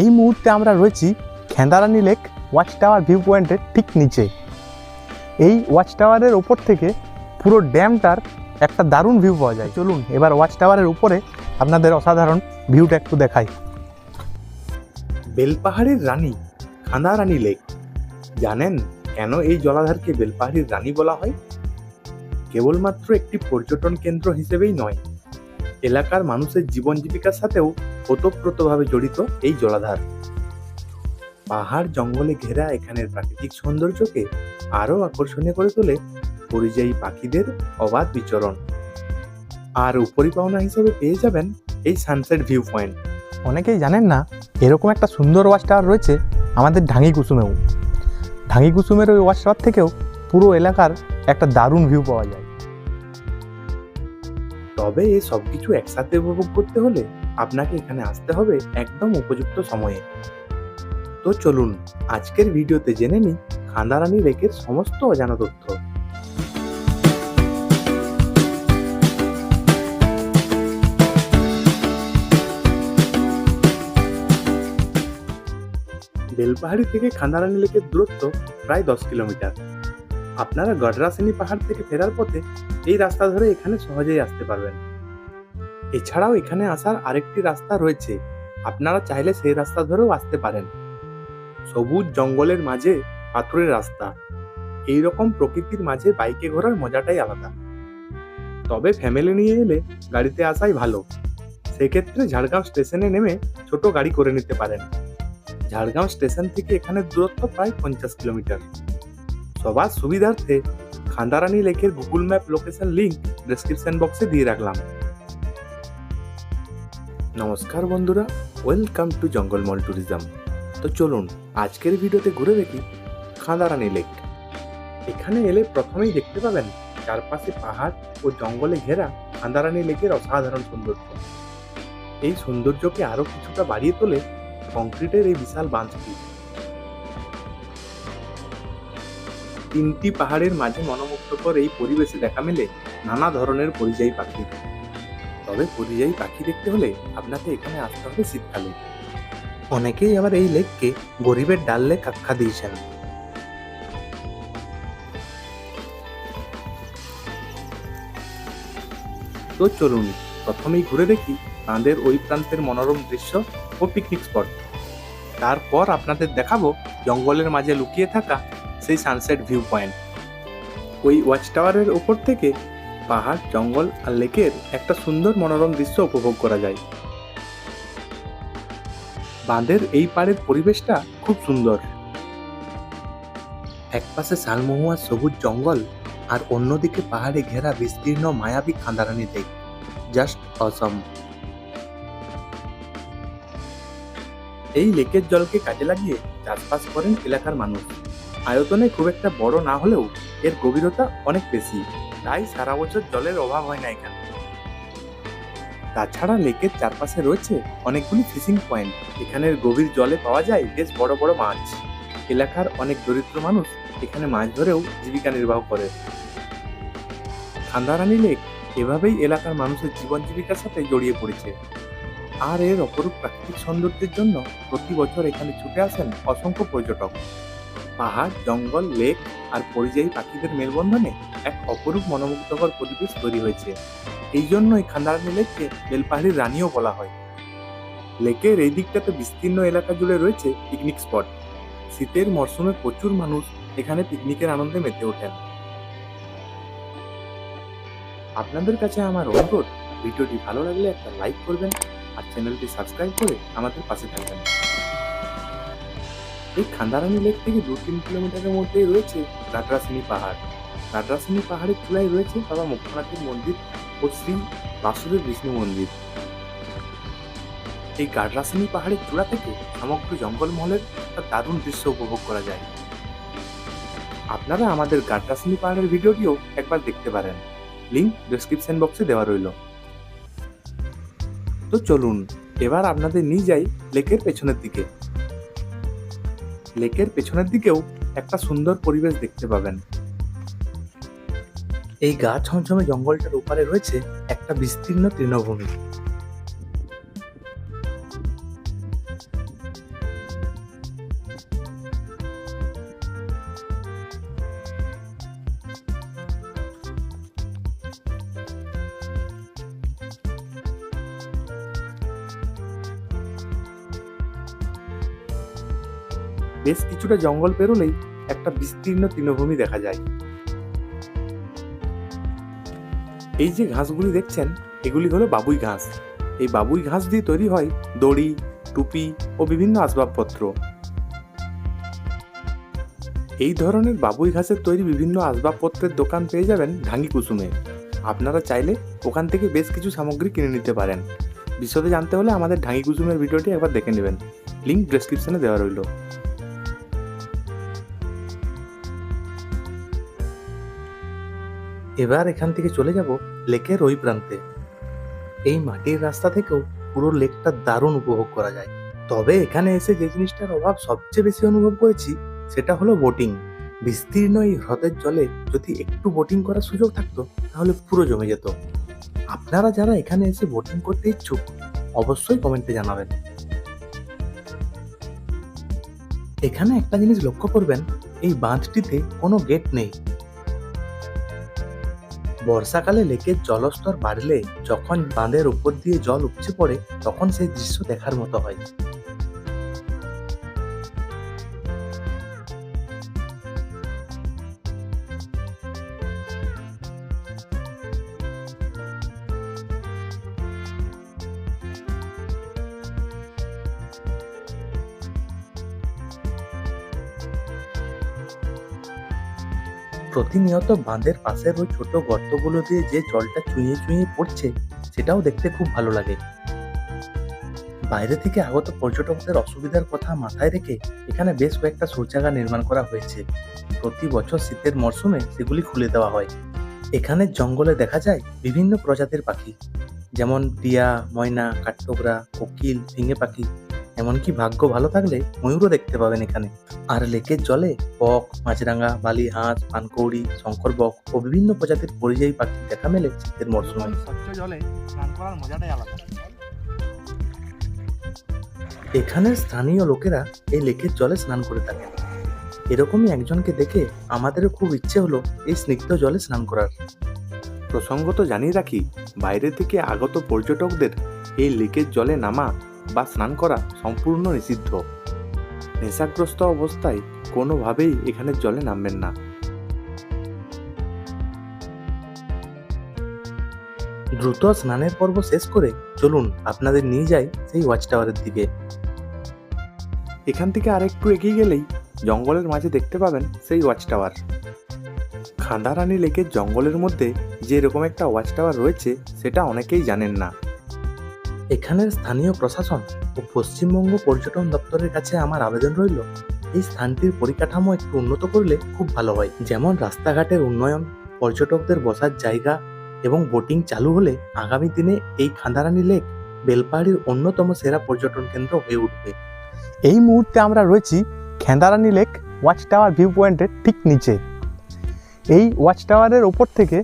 এই মুহূর্তে আমরা রয়েছি Khendarani lake watch tower view পয়েন্টের ঠিক নিচে। এই ওয়াচ টাওয়ারের ওপর থেকে পুরো ড্যামটার একটা দারুণ ভিউ পাওয়া যায়। চলুন, এবার ওয়াচ টাওয়ারের উপরে আপনাদের অসাধারণ ভিউটা একটু দেখাই। বেলপাহাড়ির রানী, খান্দারানি লেক। জানেন কেন এই জলাধারকে বেলপাহাড়ির রানী বলা হয়? কেবলমাত্র একটি পর্যটন কেন্দ্র হিসেবেই নয় এলাকার মানুষের জীবন জীবিকার সাথেও ওতপ্রোতভাবে জড়িত এই জলাধার। পাহাড় জঙ্গলে ঘেরা এখানের প্রাকৃতিক সৌন্দর্যকে আরও আকর্ষণীয় করে তোলে পরিযায়ী পাখিদের অবাধ বিচরণ। আর উপরিপাওনা হিসেবে পেয়ে যাবেন এই সানসেট ভিউ পয়েন্ট অনেকেই জানেন না, এরকম একটা সুন্দর ওয়াচ টাওয়ার রয়েছে আমাদের ঢাঙ্গি কুসুমেও ঢাঙ্গি কুসুমের ওই ওয়াচ টাওয়ার থেকেও পুরো এলাকার একটা দারুণ ভিউ পাওয়া যায়। তবে এই সব কিছু একসাথে উপভোগ করতে হলে আপনাকে এখানে আসতে হবে একদম উপযুক্ত সময়ে। তো চলুন, আজকের ভিডিওতে জেনে নিই খান্দারানি লেকের সমস্ত অজানা তথ্য। বেলপাহাড়ি থেকে খান্দারানি লেকের দূরত্ব প্রায় দশ কিলোমিটার। আপনারা গডরাসিনী পাহাড় থেকে ফেরার পথে এই রাস্তা ধরে এখানে সহজেই আসতে পারবেন। এছাড়াও এখানে আসার আরেকটি রাস্তা রয়েছে। আপনারা চাইলে সেই রাস্তা ধরেও আসতে পারেন। সবুজ জঙ্গলের মাঝে পাথরের রাস্তা। এই রকম প্রকৃতির মাঝে বাইকে ঘোরার মজাটাই আলাদা। তবে ফ্যামিলি নিয়ে এলে গাড়িতে আসাই ভালো। সেক্ষেত্রে ঝাড়গ্রাম স্টেশনে নেমে ছোট গাড়ি করে নিতে পারেন। ঝাড়গ্রাম স্টেশন থেকে এখানে দূরত্ব প্রায় পঞ্চাশ কিলোমিটার। সবার সুবিধার্থে খান্দারানি লেকের Google map location link description বক্সে দিয়ে রাখলাম। নমস্কার বন্ধুরা ওয়েলকাম টু জঙ্গলমল ট্যুরিজম তো চলুন, আজকের ভিডিওতে ঘুরে দেখি খান্দারানি লেক এখানে এলে প্রথমেই দেখতে পাবেন চারপাশে পাহাড় ও জঙ্গলে ঘেরা খান্দারানি লেকের অসাধারণ সৌন্দর্য। এই সৌন্দর্যকে আরও কিছুটা বাড়িয়ে তোলে কংক্রিটের এই বিশাল বাঁধটি। তিনটি পাহাড়ের মাঝে মনোমুগ্ধকর এই পরিবেশে দেখা মেলে নানা ধরনের পরিযায়ী পাখি। তবে পরিযায়ী পাখি দেখতে হলে আপনাকে এখানে আসতে হবে শীতকালে। অনেকেই আবার এই লেককে গরিবের ডাল লেক আখ্যা দিয়েছেন তো চলুন, প্রথমেই ঘুরে দেখি তাঁদের ওই প্রান্তের মনোরম দৃশ্য ও পিকনিক স্পট তারপর আপনাদের দেখাবো জঙ্গলের মাঝে লুকিয়ে থাকা সেই সানসেট ভিউ পয়েন্ট ওই ওয়াচ টাওয়ারের ওপর থেকে পাহাড়, জঙ্গল আর লেকের একটা সুন্দর মনোরম দৃশ্য উপভোগ করা যায়। বাঁধের এই পাড়ের পরিবেশটা খুব সুন্দর। একপাশে শালমহুয়ার সবুজ জঙ্গল আর অন্যদিকে পাহাড়ে ঘেরা বিস্তীর্ণ মায়াবী খান্দারানি লেক জাস্ট অসম এই লেকের জলকে কাজে লাগিয়ে চাষবাস করেন এলাকার মানুষ। আয়তনে খুব একটা বড় না হলেও এর গভীরতা অনেক বেশি। তাই সারা বছর জলের অভাব হয় না এখানে। তাছাড়া লেকের চারপাশে রয়েছে অনেকগুলি ফিশিং পয়েন্ট। এখানের গভীর জলে পাওয়া যায় বেশ বড় বড় মাছ। এলাকার অনেক দরিদ্র মানুষ এখানে মাছ ধরেও জীবিকা নির্বাহ করে। খান্দারানি লেক এভাবেই এলাকার মানুষের জীবন জীবিকার সাথে জড়িয়ে পড়েছে। আর এর অপরূপ প্রাকৃতিক সৌন্দর্যের জন্য প্রতি বছর এখানে ছুটে আসেন অসংখ্য পর্যটক। পাহাড়, জঙ্গল, লেক আর পরিযায়ী পাখিদের মেলবন্ধনে এক অপরূপ মনোমুগ্ধকর পরিবেশ তৈরি হয়েছে। এই জন্যই খান্দারানি লেককে বেলপাহাড়ির রানীও বলা হয়। লেকের এই দিকটাতে বিস্তীর্ণ এলাকা জুড়ে রয়েছে পিকনিক স্পট শীতের মরশুমে প্রচুর মানুষ এখানে পিকনিকের আনন্দে মেতে ওঠেন। আপনাদের কাছে আমার অনুরোধ, ভিডিওটি ভালো লাগলে একটা লাইক করবেন আর চ্যানেলটি সাবস্ক্রাইব করে আমাদের পাশে থাকবেন। এই খান্দারানি লেক থেকে দু তিন কিলোমিটারের মধ্যেই রয়েছে গাডরাসিনী পাহাড়। গাডরাসিনী পাহাড়ের চূড়ায় রয়েছে বাবা মুখ্যনাথের মন্দির ও শ্রী বাসুদেব বিষ্ণু মন্দির। এই গাডরাসিনী পাহাড়ের চূড়া থেকে সমগ্র জঙ্গলমহলের একটা দারুণ দৃশ্য উপভোগ করা যায়। আপনারা আমাদের গাডরাসিনী পাহাড়ের ভিডিওটিও একবার দেখতে পারেন। লিংক ডেসক্রিপশন বক্সে দেওয়া রইল। তো চলুন, এবার আপনাদের নিয়ে যাই লেকের পেছনের দিকে। লেকের পেছনের দিকেও একটা সুন্দর পরিবেশ দেখতে পাবেন। এই গা ছমছমে জঙ্গলটার ওপারে রয়েছে একটা বিস্তীর্ণ তৃণভূমি। বেশ কিছুটা জঙ্গল পেরোলেই একটা বিস্তীর্ণ তৃণভূমি দেখা যায়। এই যে ঘাসগুলি দেখছেন, এগুলি হলো বাবুই ঘাস। এই বাবুই ঘাস দিয়ে তৈরি হয় দড়ি, টুপি ও বিভিন্ন আসবাবপত্র। এই ধরনের বাবুই ঘাসের তৈরি বিভিন্ন আসবাবপত্রের দোকান পেয়ে যাবেন ঢাঙ্গি কুসুমে আপনারা চাইলে ওখান থেকে বেশ কিছু সামগ্রী কিনে নিতে পারেন। বিশদে জানতে হলে আমাদের ঢাঙ্গি কুসুমের ভিডিওটি একবার দেখে নেবেন। লিঙ্ক ডেসক্রিপশনে দেওয়া রইল। এবার এখান থেকে চলে যাব লেকের ওই প্রান্তে। এই মাটির রাস্তা থেকেও পুরো লেকটা দারুণ উপভোগ করা যায়। তবে এখানে এসে যে জিনিসটার অভাব সবচেয়ে বেশি অনুভব করেছি, সেটা হলো বোটিং। বিস্তীর্ণ এই হ্রদের জলে যদি একটু বোটিং করার সুযোগ থাকতো, তাহলে পুরো জমে যেত। আপনারা যারা এখানে এসে বোটিং করতে ইচ্ছুক, অবশ্যই কমেন্টে জানাবেন। এখানে একটা জিনিস লক্ষ্য করবেন, এই বাঁধটিতে কোনো গেট নেই। বর্ষাকালে লেকের জলস্তর বাড়লে যখন বাঁধের উপর দিয়ে জল উপচে পড়ে, তখন সেই দৃশ্য দেখার মতো হয়। প্রতিনিয়ত বাঁধের পাশের ওই ছোট গর্তগুলো দিয়ে যে জলটা চুঁইয়ে চুঁইয়ে পড়ছে, সেটাও দেখতে খুব ভালো লাগে। বাইরে থেকে আগত পর্যটকদের অসুবিধার কথা মাথায় রেখে এখানে বেশ কয়েকটা শৌচাগার নির্মাণ করা হয়েছে। প্রতি বছর শীতের মরশুমে সেগুলি খুলে দেওয়া হয়। এখানে জঙ্গলে দেখা যায় বিভিন্ন প্রজাতির পাখি, যেমন টিয়া ময়না, কাঠঠোকরা, কোকিল ফিঙে পাখি এমনকি ভাগ্য ভালো থাকলে ময়ূরও দেখতে পাবেন এখানে। আর লেকের জলে বক মাছরাঙা বালি হাঁস পানকৌড়ি শঙ্কর বক ও বিভিন্ন প্রজাতির পরিযায়ী পাখি দেখা মেলে শীতের মরশুমে। স্বচ্ছ জলে স্নান করার মজাটাই আলাদা। এখানের স্থানীয় লোকেরা এই লেকের জলে স্নান করে থাকেন এরকমই একজনকে দেখে আমাদেরও খুব ইচ্ছে হলো এই স্নিগ্ধ জলে স্নান করার। প্রসঙ্গত জানিয়ে রাখি বাইরে থেকে আগত পর্যটকদের এই লেকের জলে নামা বা স্নান করা সম্পূর্ণ নিষিদ্ধ। নেশাগ্রস্ত অবস্থায় কোনোভাবেই এখানে জলে নামবেন না। দ্রুত স্নানের পর্ব শেষ করে চলুন আপনাদের নিয়ে যাই সেই ওয়াচ টাওয়ারের দিকে। এখান থেকে আরেকটু এগিয়ে গেলেই জঙ্গলের মাঝে দেখতে পাবেন সেই ওয়াচ টাওয়ার। খান্দারানি লেকের জঙ্গলের মধ্যে যে এরকম একটা ওয়াচ টাওয়ার রয়েছে, সেটা অনেকেই জানেন না। এখানের স্থানীয় প্রশাসন ও পশ্চিমবঙ্গ পর্যটন দপ্তরের কাছে আমার আবেদন রইল। এই স্থানটির পরিকাঠামো একটু উন্নত করলে খুব ভালো হয়। যেমন রাস্তাঘাটের উন্নয়ন, পর্যটকদের বসার জায়গা এবং বোটিং চালু হলে আগামী দিনে এই খান্দারানি লেক বেলপাহাড়ির অন্যতম সেরা পর্যটন কেন্দ্র হয়ে উঠবে। এই মুহূর্তে আমরা রয়েছি Khendarani lake watch tower view পয়েন্টের ঠিক নিচে। এই ওয়াচ টাওয়ারের ওপর থেকে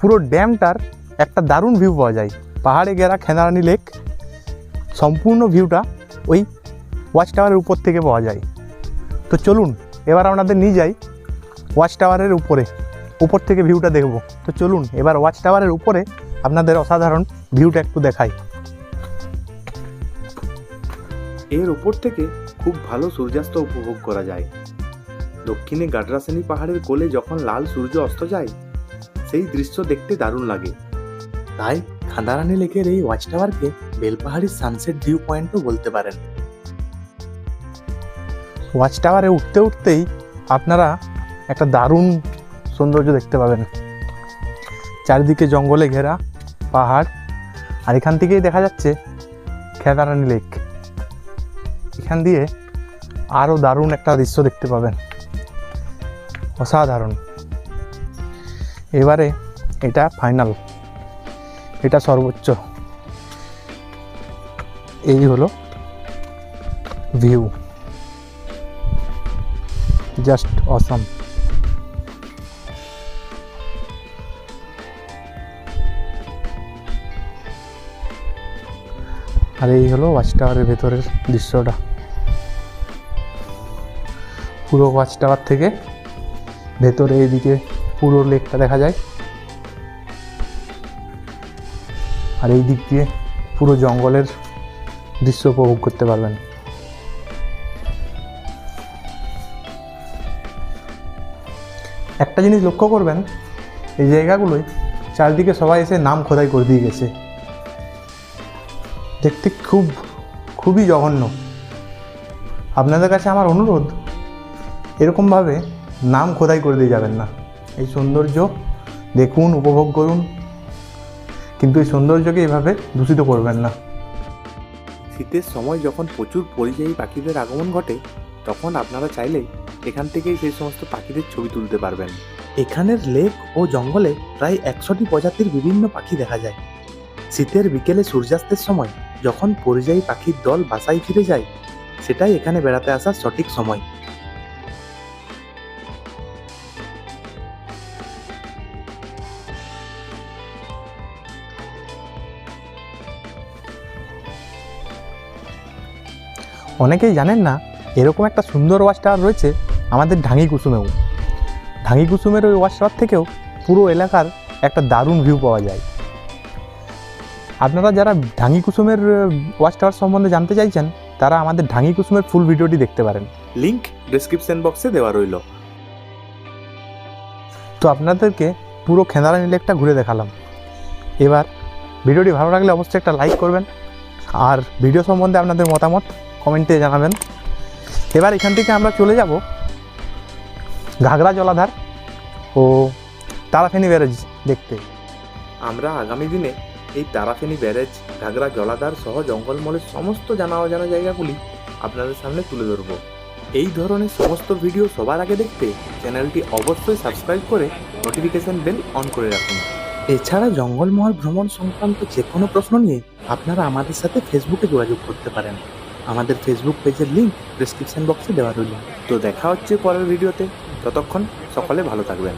পুরো ড্যামটার একটা দারুণ ভিউ পাওয়া যায়। পাহাড়ে গেরা খেন্দারানি লেক সম্পূর্ণ ভিউটা ওই ওয়াচ টাওয়ারের উপর থেকে পাওয়া যায়। তো চলুন, এবার আপনাদের নিয়ে যাই ওয়াচ টাওয়ারের উপরে, উপর থেকে ভিউটা দেখব। তো চলুন, এবার ওয়াচ টাওয়ারের উপরে আপনাদের অসাধারণ ভিউটা একটু দেখাই। এর উপর থেকে খুব ভালো সূর্যাস্ত উপভোগ করা যায়। দক্ষিণে গাডরাসেনি পাহাড়ের কোলে যখন লাল সূর্য অস্ত যায়, সেই দৃশ্য দেখতে দারুণ লাগে। তাই খান্দারানি লেকের এই ওয়াচ টাওয়ারকে বেলপাহাড়ির সানসেট ভিউ পয়েন্টও বলতে পারেন। ওয়াচ টাওয়ারে উঠতে উঠতেই আপনারা একটা দারুণ সৌন্দর্য দেখতে পাবেন। চারিদিকে জঙ্গলে ঘেরা, পাহাড়, আর এখান থেকেই দেখা যাচ্ছে খেদারানি লেক এখান দিয়ে আরও দারুণ একটা দৃশ্য দেখতে পাবেন। অসাধারণ। এবারে এটা ফাইনাল এটা সর্বোচ্চ। এই হলো ভিউ জাস্ট অসম আর এই হলো ওয়াচ টাওয়ারের ভেতরের দৃশ্যটা। পুরো ওয়াচ টাওয়ার থেকে ভেতরে এইদিকে পুরো লেকটা দেখা যায়। আর এই দিক দিয়ে পুরো জঙ্গলের দৃশ্য উপভোগ করতে পারবেন। একটা জিনিস লক্ষ্য করবেন, এই জায়গাগুলোয় চারদিকে সবাই এসে নাম খোদাই করে দিয়ে গেছে। দেখতে খুব, খুবই জঘন্য। আপনাদের কাছে আমার অনুরোধ, এরকমভাবে নাম খোদাই করে দিয়ে যাবেন না। এই সৌন্দর্য দেখুন, উপভোগ করুন, কিন্তু এই সৌন্দর্যকে এভাবে দূষিত করবেন না। শীতের সময় যখন প্রচুর পরিযায়ী পাখিদের আগমন ঘটে, তখন আপনারা চাইলে এখান থেকেই সেই সমস্ত পাখিদের ছবি তুলতে পারবেন। এখানের লেক ও জঙ্গলে প্রায় একশোটি প্রজাতির বিভিন্ন পাখি দেখা যায়। শীতের বিকেলে সূর্যাস্তের সময় যখন পরিযায়ী পাখির দল বাসায় ফিরে যায়, সেটাই এখানে বেড়াতে আসার সঠিক সময়। অনেকেই জানেন না এরকম একটা সুন্দর ওয়াচ টাওয়ার রয়েছে আমাদের ঢাঙ্গি কুসুমেও ঢাঙ্গি কুসুমের ওই ওয়াচ টাওয়ার থেকেও পুরো এলাকার একটা দারুণ ভিউ পাওয়া যায়। আপনারা যারা ঢাঙ্গি কুসুমের ওয়াচ টাওয়ার সম্বন্ধে জানতে চাইছেন তারা আমাদের ঢাঙ্গি কুসুমের ফুল ভিডিওটি দেখতে পারেন। লিংক ডেসক্রিপশন বক্সে দেওয়া রইল। তো আপনাদেরকে পুরো খেঁদারানি লেকটা ঘুরে দেখালাম। এবার ভিডিওটি ভালো লাগলে অবশ্যই একটা লাইক করবেন। আর ভিডিও সম্বন্ধে আপনাদের মতামত কমেন্টে জানাবেন। এবার এখান থেকে আমরা চলে যাব ঘাগরা জলাধার ও তারাফেনি ব্যারেজ দেখতে। আমরা আগামী দিনে এই তারাফেনী ব্যারেজ ঘাগরা জলাধার সহ জঙ্গলমলের সমস্ত জানা অজানা জায়গাগুলি আপনাদের সামনে তুলে ধরব। এই ধরনের সমস্ত ভিডিও সবার আগে দেখতে চ্যানেলটি অবশ্যই সাবস্ক্রাইব করে নোটিফিকেশন বেল অন করে রাখুন। এছাড়া জঙ্গলমহল ভ্রমণ সংক্রান্ত যে কোনো প্রশ্ন নিয়ে আপনারা আমাদের সাথে ফেসবুকে যোগাযোগ করতে পারেন। আমাদের ফেসবুক পেজের লিঙ্ক ডিসক্রিপশন বক্সে দেওয়া রইল। তো দেখা হচ্ছে পরের ভিডিওতে ততক্ষণ সকলে ভালো থাকবেন।